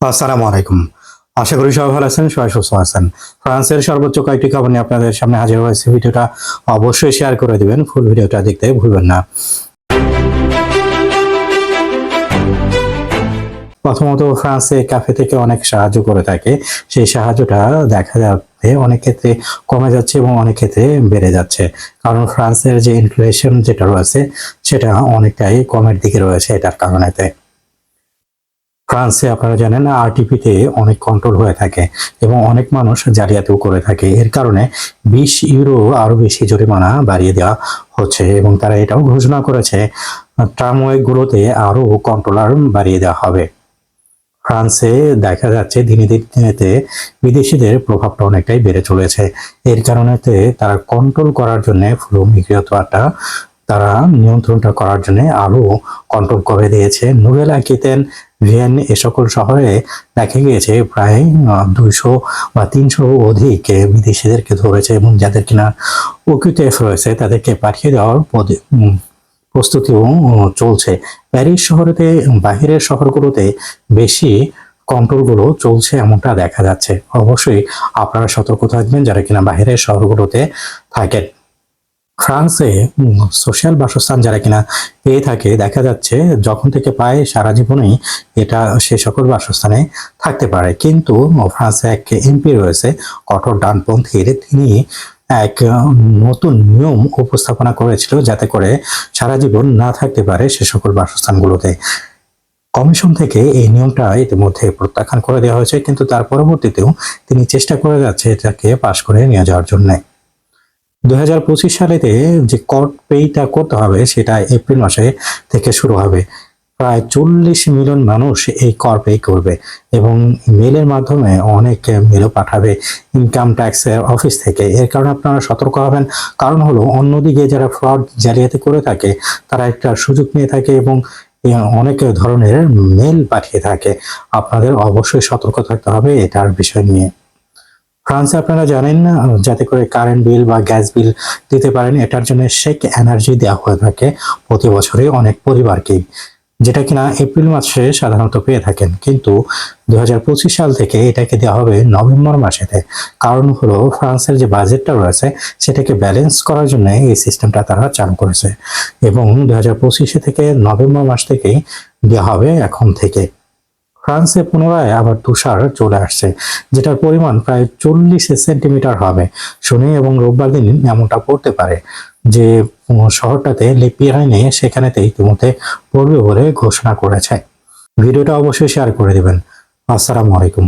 আসসালামু আলাইকুম। আশা করি সবাই ভালো আছেন, সবাই সুস্থ আছেন। ফ্রান্সের সর্বোচ্চ কয়েকটি খবর নিয়ে আপনাদের সামনে হাজির হয়েছে। ভিডিওটা অবশ্যই শেয়ার করে দিবেন ফুল ভিডিওটা দেখতে ভুলবেন না। প্রথমত, ফ্রান্সে ক্যাফে থেকে অনেক সাহায্য করে থাকে। সেই সাহায্যটা দেখা যাচ্ছে অনেক ক্ষেত্রে কমে যাচ্ছে এবং অনেক ক্ষেত্রে বেড়ে যাচ্ছে। কারণ ফ্রান্সের যে ইনফ্লেশন যেটা রয়েছে, সেটা অনেকটাই কমের দিকে রয়েছে এটার কারণেতে। ফ্রান্সে আপনারা জানেন আরটিপিতে অনেক কন্ট্রোল হয়ে থাকে এবং অনেক মানুষ জালিয়াতিও করে থাকে। এর কারণে বিশ ইউরো আরও বেশি জরিমানা বাড়িয়ে দেওয়া হচ্ছে এবং তারা এটাও ঘোষণা করেছে ট্রামওয়ে গুলোতে আরও কন্ট্রোলার বাড়িয়ে দেওয়া হবে। ফ্রান্সে দেখা যাচ্ছে দিনে দিনেতে বিদেশিদের প্রভাবটা অনেকটাই বেড়ে চলেছে। এর কারণেতে তারা কন্ট্রোল করার জন্য ফ্লু মিগ্রেতটা তারা নিয়ন্ত্রণটা করার জন্য আরও কন্ট্রোল করে দিয়েছে। নুরেল আকিতেন ভিয়েন এ সকল শহরে দেখা গিয়েছে প্রায় দুইশো বা তিনশো অধিক বিদেশিদেরকে ধরেছে এবং যাদের কিনা ওকিউটিএফ রয়েছে তাদেরকে পাঠিয়ে দেওয়ার প্রস্তুতিও চলছে। প্যারিস শহরেতে বাহিরের শহরগুলোতে বেশি কন্ট্রোলগুলো চলছে এমনটা দেখা যাচ্ছে। অবশ্যই আপনারা সতর্ক থাকবেন যারা কিনা বাহিরের শহরগুলোতে থাকেন। ফ্রান্সে সোশ্যাল বাসস্থান যারা কিনা পেয়ে থাকে, দেখা যাচ্ছে যখন থেকে পায় সারা জীবনেই এটা সে সকল বাসস্থানে থাকতে পারে। কিন্তু ফ্রান্সে এক এমপি রয়েছে, কঠোর ডানপন্থীর। তিনি এক নতুন নিয়ম উপস্থাপনা করেছিল যাতে করে সারা জীবন না থাকতে পারে সে সকল বাসস্থানগুলোতে। কমিশন থেকে এই নিয়মটা ইতিমধ্যে প্রত্যাখ্যান করে দেওয়া হয়েছে, কিন্তু তার পরবর্তীতেও তিনি চেষ্টা করে যাচ্ছে এটাকে পাশ করে নিয়ে যাওয়ার জন্য। দুই হাজার পঁচিশ সালেতে যে কর্ট পেইটা করতে হবে, সেটা এপ্রিল মাসে থেকে শুরু হবে। প্রায় চল্লিশ মিলিয়ন মানুষ এই কর পে করবে এবং মেলের মাধ্যমে অনেক মেলও পাঠাবে ইনকাম ট্যাক্সের অফিস থেকে। এর কারণে আপনারা সতর্ক হবেন। কারণ হলো, অন্যদিকে যারা ফ্রড জালিয়াতি করে থাকে, তারা একটা সুযোগ নিয়ে থাকে এবং অনেক ধরনের মেল পাঠিয়ে থাকে। আপনাদের অবশ্যই সতর্ক থাকতে হবে এটার বিষয় নিয়ে। ফ্রান্সে আপনারা জানেন না যাতে করে কারেন্ট বিল বা গ্যাস বিল দিতে পারেন, এটার জন্য শেক এনার্জি দেওয়া হয়ে থাকে প্রতি বছরে অনেক পরিবারকেই যেটা কিনা এপ্রিল মাসে সাধারণত পেয়ে থাকেন, কিন্তু দুই হাজার পঁচিশ সাল থেকে এটাকে দেওয়া হবে নভেম্বর মাসেতে। কারণ হলো ফ্রান্সের যে বাজেটটা রয়েছে, সেটাকে ব্যালেন্স করার জন্য এই সিস্টেমটা তারা চালু করেছে। এবং দু হাজার থেকে নভেম্বর মাস থেকেই দেওয়া হবে এখন থেকে। ফ্রান্সে পুনরায় আবার তুষার চলে আসছে, যেটার পরিমাণ প্রায় চল্লিশ সেন্টিমিটার হবে। শনি এবং রোববার দিন এমনটা পড়তে পারে যে শহরটাতে লেপিয়াইনে সেখানেতে ইতিমধ্যে পড়বে বলে ঘোষণা করেছে। ভিডিওটা অবশ্যই শেয়ার করে দেবেন। আসসালামু আলাইকুম।